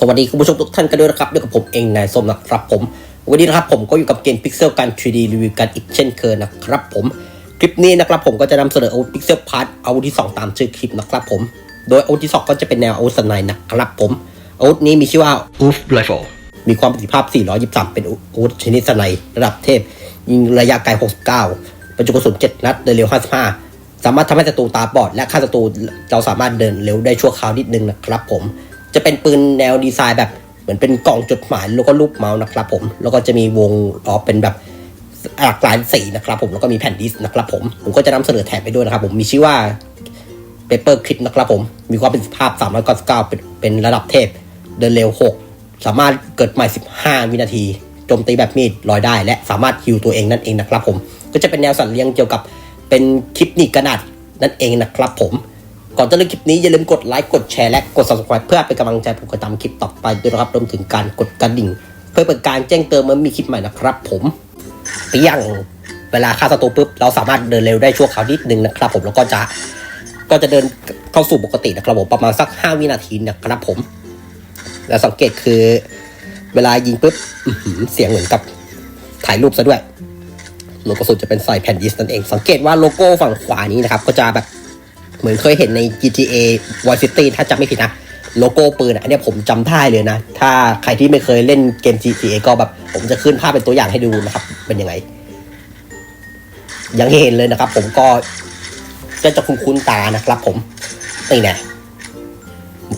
สวัสดีคุณผู้ชมทุกท่านกันด้วยนะครับอยู่กับผมเองนายส้มนะครับผม วันนี้นะครับผมก็อยู่กับเกม Pixel การ 3D รีวิวกันอีกเช่นเคยนะครับผม คลิปนี้นะครับผมก็จะนำเสนออาวุธ Pixel Part อาวุธที่ 2 ตามชื่อคลิปนะครับผม โดยอาวุธที่ 2 ก็จะเป็นแนวอาวุธสไนด์นะครับผมอาวุธนี้มีชื่อว่า Oof Rifle มีความประสิทธิภาพ 423 เป็นอาวุธชนิดสไนด์ระดับเทพ ยิงระยะไกล 69บรรจุกระสุน 7 นัดเดินเร็ว 55 สามารถทำให้ศัตรูตาบอด และฆ่าศัตรูเราสามารถเดินเร็วได้ชั่วคราวนิดนึงนะครับผม จะเป็นปืนแนวดีไซน์แบบเหมือนเป็นกล่องจดหมายแล้วก็รูปเมาส์นะครับผม แล้วก็จะมีวงล้อเป็นแบบหลากหลายสีนะครับผมแล้วก็มีแผ่นดิสนะครับผมผมก็จะนำเสนอแถบไปด้วยนะครับผมมีชื่อว่า Paper Clip นะครับผมมีความเประสิทธิภาพ399เป็นเป็นระดับเทพ เดินเร็ว 6 สามารถเกิดใหม่ 15 วินาทีโจมตีแบบมีดลอยได้ และสามารถฮิวตัวเองนั่นเองนะครับผมก็จะเป็นแนวสัตว์เลี้ยงเกี่ยวกับเป็นคลิปนีบกระดาษนั่นเองนะครับผม ก่อนจะเริ่มคลิปนี้อย่าลืมกดไลค์กดแชร์และกด subscribe เพื่อเป็นกำลังใจผมกดตามคลิปต่อไปด้วยนะครับรวมถึงการกดกระดิ่ง เพื่อเป็นการแจ้งเตือนเมื่อมีคลิปใหม่นะครับ ผมเปียงเวลาฆ่าศัตรูปุ๊บเราสามารถเดินเร็วได้ชั่วคราวนิดนึงนะครับ ผมแล้วก็จะก็จะเดินเข้าสู่ปกตินะครับผมประมาณสัก 5 วินาทีนะครับผม แล้วสังเกตคือ เวลายิงปุ๊บเสียงเหมือนกับถ่ายรูปซะด้วยโลโก้สุดจะเป็นใส่แผ่นดิสก์นั่นเอง สังเกตว่าโลโก้ฝั่งขวานี้นะครับ ก็จะแบบ เหมือนเคยเห็นใน GTA Vice City ถ้าจำไม่ผิดนะ โลโก้ปืนอะอันเนี้ยผมจำได้เลยนะ ถ้าใครที่ไม่เคยเล่นเกม GTA ก็แบบ ผมจะขึ้นภาพเป็นตัวอย่างให้ดูนะครับ เป็นยังไง ยังเห็นเลยนะครับ ผมก็ก็จะคุ้นๆตานะครับผมนี่น่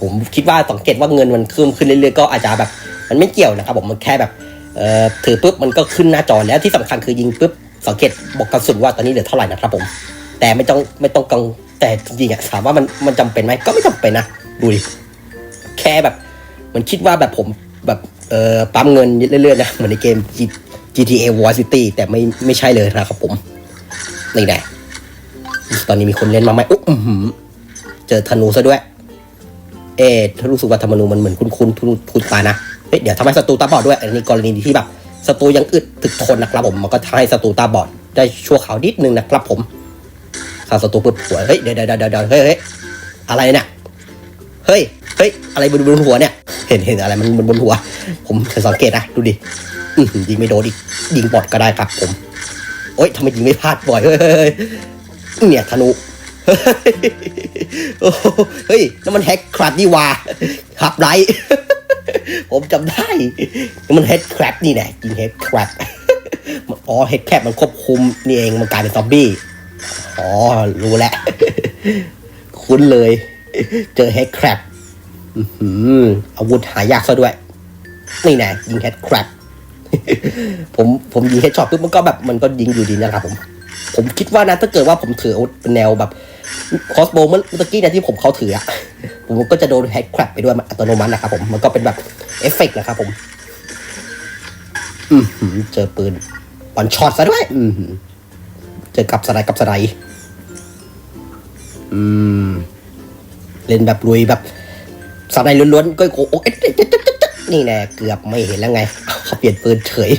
ผมคิดว่าสังเกตว่าเงินมันขึ้นขึ้นเรื่อยๆก็อาจจะแบบ มันไม่เกี่ยวนะครับ ผมมันแค่แบบเอ่อถือปุ๊บมันก็ขึ้นหน้าจอแล้วที่สำคัญคือยิงปุ๊บสังเกตบอกกระสุนว่าตอนนี้เหลือเท่าไหร่นะครับผม แต่ไม่ต้องไม่ต้องกัง แต่จริงๆอะถามว่ามันมันจำเป็นไหมก็ไม่จำเป็นนะดูดิแค่แบบมันคิดว่าแบบผมแบบเออปั๊มเงินเรื่อยๆนะเหมือนในเกม G- GTA War City แต่ไม่ไม่ใช่เลยนะครับผมนี่แน่ตอนนี้มีคนเล่นมาไหมอุ๊ยอื้อหือเจอธนูซะด้วย เอ๊ะถ้ารู้สึกว่าธรรมนูมันเหมือนคุ้นคุ้นคุ้นตานะเฮ้ยเดี๋ยวทำให้ศัตรูตาบอดด้วย อันนี้กรณีที่แบบศัตรูยังอึดถึกทนนะครับผมมันก็ทำให้ศัตรูตาบอดได้ชั่วคราวนิดนึงนะครับผม ถ้าศัตรูปุ๊บหัวเฮ้ยเดี๋ยวเดี๋ยวเดี๋ยวเดี๋ยวเฮ้ยเฮ้ยอะไรเนี่ยเฮ้ยเฮ้ยอะไรบนบนหัวเนี่ย เห็นเห็นอะไรมันบนบนหัว ผมสังเกตนะดูดิยิงไม่โดนอีกยิงบอดก็ได้ครับผมโอ๊ยทำไมยิงไม่พลาดบ่อยเฮ้ยเฮ้ยเนี่ยธนูเฮ้ยนั่นมันแฮกคราบนี่ว่าขับไรผมจำได้ มันเฮดแครบนี่แหละยิงเฮดแครบอ๋อเฮดแครบมันควบคุมนี่เองมันกลายเป็นซอมบี้ อ๋อ รู้แล้ว คุ้นเลย เจอเฮดแครบอาวุธหายากซะด้วย นี่แน่ยิงเฮดแครบผมผมยิงเฮดช็อตปุ๊บมันก็แบบมันก็ยิงอยู่ดีนะครับผม ผมคิดว่านะถ้าเกิดว่าผมถืออาวุธเป็นแนวแบบคอสโบเมื่อกี้เนี่ยที่ผมเขาถืออะผมก็จะโดนแฮกแครบไปด้วยอัตโนมัตินะครับผม มันก็เป็นแบบเอฟเฟกต์นะครับผมอืเจอปืนปันช็อตซะด้วยอืเจอกับสไลด์กับสไลด์ อืม เล่นแบบลุยแบบสไลด์ล้วนๆก็โอ้โเอ๊ะนี่แน่เกือบไม่เห็นแล้วไงเขาเปลี่ยนปืนเฉย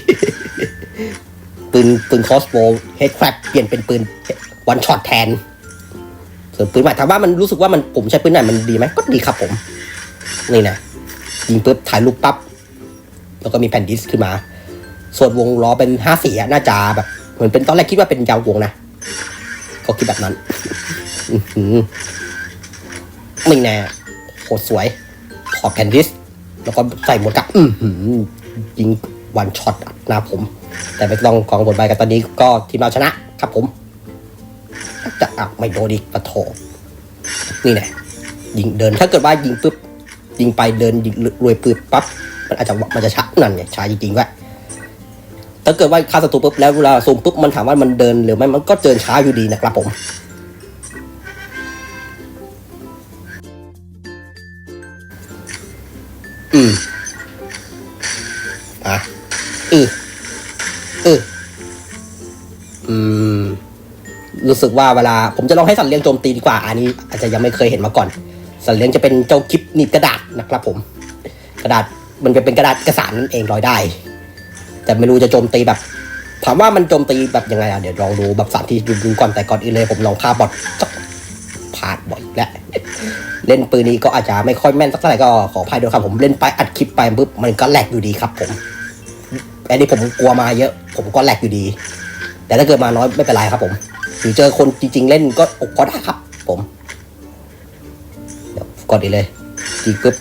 ปืนปืนคอสโบเฮดแครบเปลี่ยนเป็นปืนวันช็อตแทนส่วนปืนใหม่ถามว่ามันรู้สึกว่ามันผมใช้ปืนไหนมันดีไหมก็ดีครับผม นี่นะยิงปุ๊บถ่ายรูปปั๊บแล้วก็มีแผ่นดิสก์ขึ้นมา ส่วนวงล้อเป็นห้าสีอะน่าจะแบบ เหมือนเป็นตอนแรกคิดว่าเป็นยาววงนะ ก็คิดแบบนั้น ไม่แน่โคตรสวยถอดแผ่นดิส แล้วก็ใส่หมวกกับอือหือยิงวันช็อตหน้าผม แต่ไม่ต้องกองบทใบกันตอนนี้ก็ทีมเราชนะครับผม จะอักไม่โดนอีกปะโถนี่แหละยิงเดินถ้าเกิดว่ายิงปุ๊บยิงไปเดินยิงรวยปืบปั๊บมันอาจจะมันจะช้านั่นไงช้าจริงๆว่ะถ้าเกิดว่าฆ่าศัตรูปุ๊บแล้วเวลาซูมปุ๊บมันถามว่ามันเดินหรือไม่มันก็เดินช้าอยู่ดีนะครับผม สึกว่าเวลาผมจะลองให้สัตว์เลี้ยงโจมตีดีกว่า อันนี้อาจจะยังไม่เคยเห็นมาก่อน สัตว์เลี้ยงจะเป็นเจ้าคลิปหนีบกระดาษนะครับผม กระดาษมันจะเป็นกระดาษเอกสารนั่นเองลอยได้ แต่ไม่รู้จะโจมตีแบบ ถามว่ามันโจมตีแบบยังไงอะเดี๋ยวลองดูแบบสามที่ดูก่อนแต่ก่อนอื่นเลย ผมลองฆ่าบอทสักพลาดบ่อยแล้วเล่นปืนนี้ก็อาจจะไม่ค่อยแม่นสักเท่าไหร่ก็ขออภัยด้วยครับผมเล่นไปอัดคลิปไปปุ๊บมันก็แหลกอยู่ดีครับผมอันนี้ผมกลัวมาเยอะ ผมก็แหลกอยู่ดี แต่ถ้าเกิดมาน้อยไม่เป็นไรครับผม หรือเจอคนจริง ๆ เล่นก็ก็ได้ครับ ผมเดี๋ยวกดดีเลยจีปุ๊บ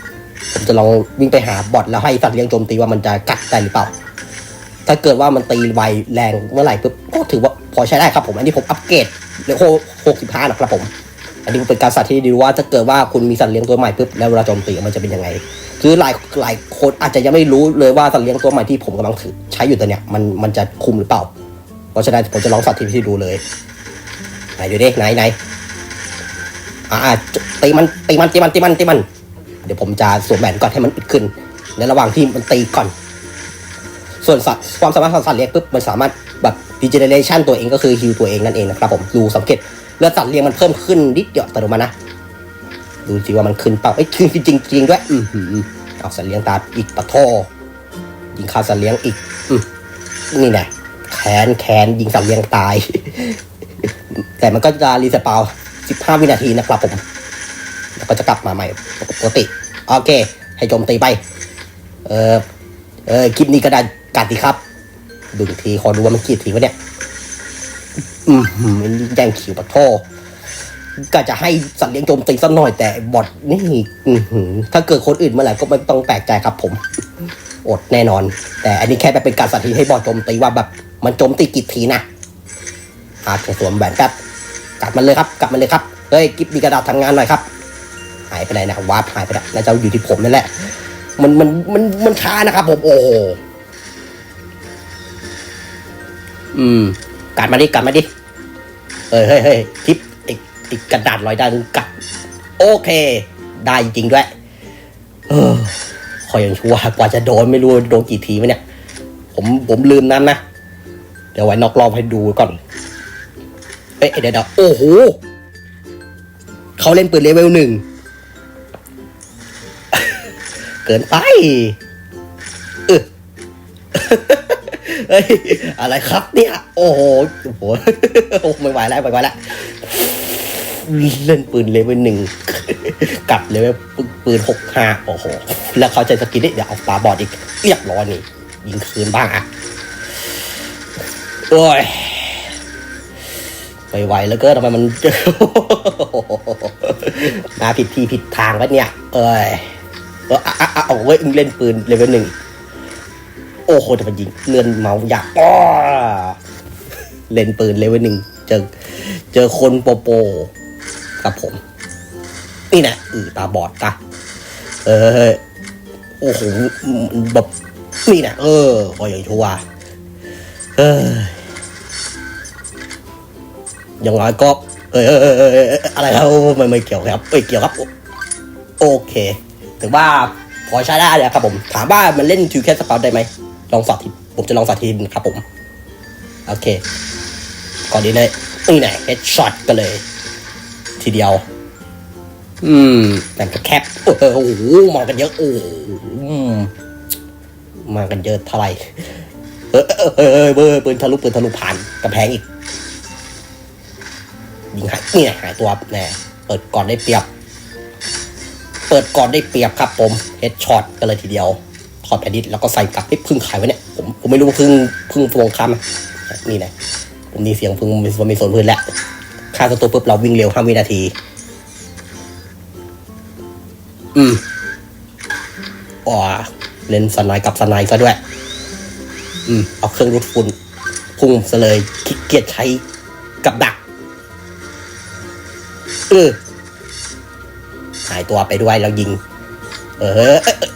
ผมจะลองวิ่งไปหาบอทแล้วให้สัตว์เลี้ยงโจมตีว่ามันจะกัดได้หรือเปล่า ถ้าเกิดว่ามันตีไวแรงเมื่อไหร่ปุ๊บก็ถือว่าพอใช้ได้ครับผม อันนี้ผมอัปเกรดเลือหกสิบห้านะครับผม อันนี้เป็นการสาธิตให้ดูว่าถ้าเกิดว่าคุณมีสัตว์เลี้ยงตัวใหม่ปุ๊บแล้วเวลาโจมตีมันจะเป็นยังไง คือหลายหลายคนอาจจะยังไม่รู้เลยว่าสัตว์เลี้ยงตัวใหม่ที่ผมกำลังถือใช้อยู่ตัวเนี้ยมันมันจะคุมหรือเปล่า เพราะฉะนั้นผมจะลองสาธิตให้ดูเลย ไหนดูดิไหนไหนอ่าตีมันตีมันตีมันตีมันตีมัน เดี๋ยวผมจะสวมแหวนก่อนให้มันอึดขึ้น ในระหว่างที่มันตีก่อน ส่วนสัตว์ความสามารถของสัตว์เลี้ยงปุ๊บมันสามารถแบบดีเจเนเรชันตัวเองก็คือฮิวตัวเองนั่นเองนะครับผมดูสังเกตเลือดสัตว์เลี้ยงมันเพิ่มขึ้นนิดเดียวแต่ดูมานะดูสิว่ามันขึ้นเปล่าเอ้ยขึ้นจริงจริงด้วยอือหือเอาสัตว์เลี้ยงตาอีกปะโทยิงคาสัตว์เลี้ยงอีกอืนี่แหละแขนแขนยิงสัตว์เลี้ยงตาย แต่มันก็จะรีสปาว15 วินาทีนะครับผม แล้วก็จะกลับมาใหม่ปกติ โอเค ให้โจมตีไป เออเออคลิปนี้ก็ได้กัดดีครับดูอีกทีขอดูว่ามันกี่ทีวะเนี่ย อืมแย่งคิวปะโทก็จะให้สัตว์เลี้ยงโจมตีสักหน่อยแต่บอทนี่อือหือถ้าเกิดคนอื่นเมื่อไหร่ก็ไม่ต้องแปลกใจครับผม อดแน่นอน แต่อันนี้แค่แบบเป็นการสาธิตให้บอทโจมตีว่าแบบ มันโจมตีกี่ทีนะ อาจจะสวมแหวนแป๊บกลับมันเลยครับกลับมันเลยครับเฮ้ยกิฟมีกระดาษทำงานหน่อยครับ หายไปไหนนะวาร์ปหายไปแล้วน่าจะอยู่ที่ผมนั่นแหละมันมันมันมันช้านะครับผมโอ้โหอืมกัดมาดิกัดมาดิเฮ้ยเฮ้ยเฮ้ยทิปไอ้ไอ้กระดาษลอยได้มึงกัดโอเค ได้จริงด้วย เออคอยยังชัวกว่าจะโดนไม่รู้โดนกี่ทีวะเนี่ย ผมผมลืมนั้นนะ เดี๋ยวไว้นอกรอบให้ดูก่อน เอ้ยเดี๋ยวเดี๋ยวโอ้โหเขาเล่นปืนเลเวลหนึ่ง เกินไปเออเฮ้ยอะไรครับเนี่ย โอ้โหโอ้โหไม่ไหวแล้วไม่ไหวแล้วเล่นปืนเลเวลหนึ่งกับเลเวลปืนหกห้าโอ้โห แล้วเขาใจสกินนี่เดี๋ยวเอาตาบอดอีกเรียบร้อยนี่ยิงคืนบ้างอะ โอ้ย ไม่ไหวแล้วก็ทำไมมันมาผิดที่ผิดทางวะเนี่ย เอ้ยเอออะอะเอาเว้ยเล่นปืนเลเวลหนึ่งโอ้โหแต่มันยิงเลื่อนเมาส์อยากอ้อเล่นปืนเลเวลหนึ่งเจอเจอคนโปโปกับผม นี่นะอือตาบอดตาเออโอ้โหแบบนี่นะเออคอยอย่างชัวเออ อย่างน้อยก็เออเออเออเออเอออะไรครับไม่ไม่เกี่ยวครับไม่เกี่ยวครับ โอเคถือว่าพอใช้ได้เลยครับผม ถามว่ามันเล่นทูแคสสปาได้ไหมลองสาธิตผมจะลองสาธิตครับผมโอเค ก่อนดีเลยนี่ไหนเฮดช็อตกันเลย ทีเดียว อืมแต่ก็แคปเออโอ้โหมากันเยอะโอ้โหอืมมากันเยอะเท่าไหร่เออเออเออเออเออปืนทะลุปืนทะลุผ่านกำแพงอีก ยิงหายนี่ไงหายตัวแน่เปิดก่อนได้เปรียบ เปิดก่อนได้เปรียบครับผมเฮดช็อตกันเลยทีเดียวถอดแผ่นดินแล้วก็ใส่กลับให้พึ่งขายไว้เนี่ยผมผมไม่รู้ว่าพึ่งพึ่งฟงคำนี่นะผมมีเสียงพึ่งมีมีโซนพื้นแล้วฆ่าศัตรูปุ๊บเราวิ่งเร็วห้าวินาที อืมอ๋อเล่นสไนกับสไนซะด้วย อืม เอาเครื่องรูดฝุ่นพุ่งซะเลยขี้เกียจใช้กับดัก หายตัวไปด้วยแล้วยิงเออเออ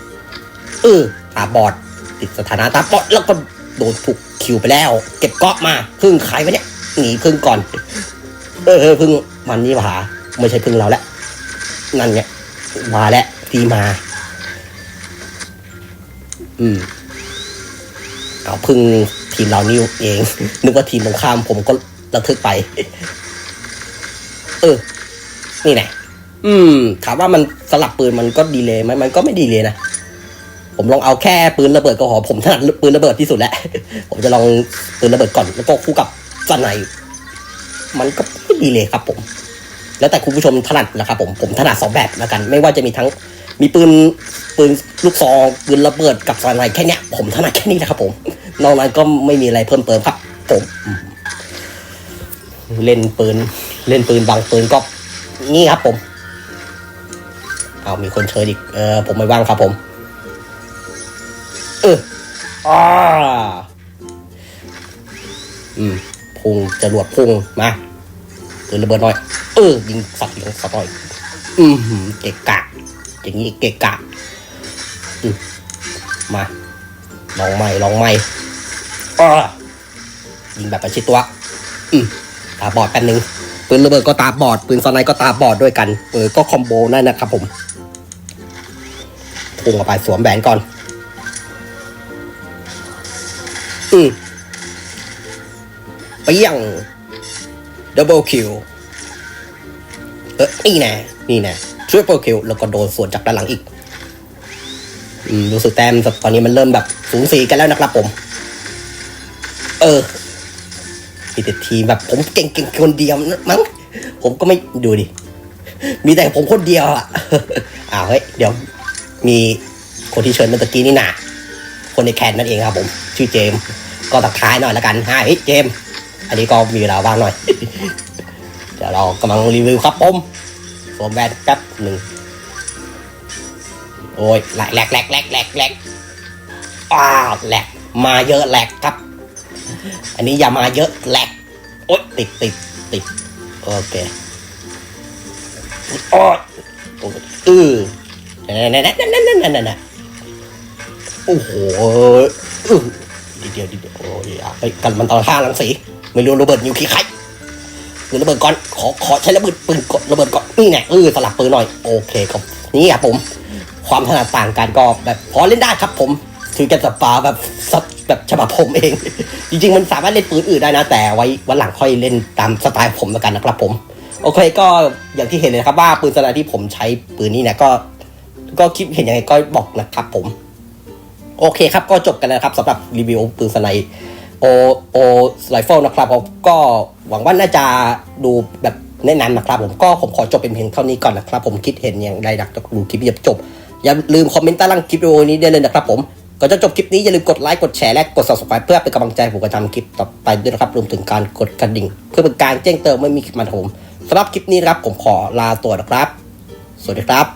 เออตาบอด ติดสถานะตาบอดแล้วก็โดนถูกคิวไปแล้ว เก็บเกาะมาพึ่งใครวะเนี่ยหนีพึ่งก่อน เออเออพึ่งมันนี่หว่าไม่ใช่พึ่งเราแล้วนั่นไงมาแล้วทีมา อืมเอาพึ่งทีมเรานี่เอง นึกว่าทีมตรงข้ามผมก็ระทึกไป เออ นี่แหละอืม ถามว่ามันสลับปืนมันก็ดีเลยไหมมันก็ไม่ดีเลยนะ ผมลองเอาแค่ปืนระเบิดก็พอผมถนัดปืนระเบิดที่สุดแหละ ผมจะลองปืนระเบิดก่อนแล้วก็คู่กับสไนด์มันก็ไม่ดีเลยครับ ผม แล้วแต่คุณผู้ชมถนัดนะครับผมผมถนัดสองแบบแล้วกัน ไม่ว่าจะมีทั้งมีปืนปืนลูกซองปืนระเบิดกับสไนแค่เนี้ย ผมถนัดแค่นี้นะครับผมนอกนั้นก็ไม่มีอะไรเพิ่มเติมครับ ผม เล่นปืน เล่นปืนบางปืนก็ นี่ครับผม เอามีคนเชิญอีก เออผมไม่ว่างครับผม เอออ่าอืมพุงจรวดพุงมาปืนระเบิดหน่อย เออยิงสัตว์ยิงสัตว์หน่อย อืมเกะกะ อย่างนี้เกะกะอืมมาลองใหม่ลองใหม่อ่ายิงแบบประชิดตัว อืมตาบอดแป๊บนึง ปืนระเบิดก็ตาบอดปืนสไนก็ตาบอดด้วยกันเออก็คอมโบนั่นนะครับผมพุ่งเข้าไปสวมแหวนก่อน อืมเปี้ยงดับเบิลคิวเออนี่แน่นี่แน่ทริปเปิลคิวแล้วก็โดนสวนจากด้านหลังอีก อืมรู้สึกแต้มตอนนี้มันเริ่มแบบสูงสีกันแล้วนะครับผม เออ มีแต่ทีมแบบผมเก่งๆคนเดียวมั้งผมก็ไม่ดูดิ มีแต่ผมคนเดียวอะอ้าวเฮ้ยเดี๋ยวมีคนที่เชิญเมื่อตะกี้นี่นาคนในแคนนั่นเองครับผมชื่อเจมก็ตักท้ายหน่อยละกันฮะเฮ้ยเจม อันนี้ก็มีเวลาว่างหน่อย เดี๋ยวเรากำลังรีวิวครับผมสวมแวนแป๊บหนึ่งโอ้ยแหลกแหลกแหลกแหลกแหลกแหลกอ้าวแหลกมาเยอะแหลกครับ อันนี้อย่ามาเยอะแหลกโอ๊ยติดติดติดโอเคโอ๊ยเออนั่นนั่นนั่นนั่นนั่นนั่นนั่นโอ้โหอือดีเดียวดีเดียวโอ้ยอะไปกันมันตอนห้าลังสีไม่รู้ระเบิดนิวเคลียร์ใครหรือระเบิดก่อนขอขอใช้ระเบิดปืนกดระเบิดก่อนนี่แน่เออสลับปืนหน่อยโอเคครับนี่ครับผม ความถนัดต่างกันก็แบบพอเล่นได้ครับผม ถือกันสปาแบบซับ แบบฉบับผมเอง จริง ๆ มันสามารถเล่นปืนอื่นได้นะ แต่ไว้วันหลังค่อยเล่นตามสไตล์ผมแล้วกันนะครับผม โอเคก็อย่างที่เห็นเลยนะครับว่าปืนสไนที่ผมใช้ปืนนี้เนี่ยก็ ก็คิดเห็นยังไงก็บอกนะครับผม โอเคครับก็จบกันแล้วครับสำหรับรีวิวปืนสไนโอโอไรเฟิลนะครับผมก็หวังว่าน่าจะดูแบบแนะนำนะครับผมก็ผมขอจบเป็นเพียงเท่านี้ก่อนนะครับผมคิดเห็นอย่างไรดักดูคลิปจบอย่าลืมคอมเมนต์ใต้ล่างคลิปวิดีโอนี้ได้เลยนะครับผม ก่อนจะจบคลิปนี้อย่าลืมกดไลค์ กดแชร์และกด subscribe เพื่อเป็นกำลังใจผมกระทำคลิปต่อไปด้วยนะครับ รวมถึงการกดกระดิ่ง เพื่อเป็นการแจ้งเตือนไม่มีคลิปมาผมสำหรับคลิปนี้นะครับผมขอลาตัวนะครับ สวัสดีครับ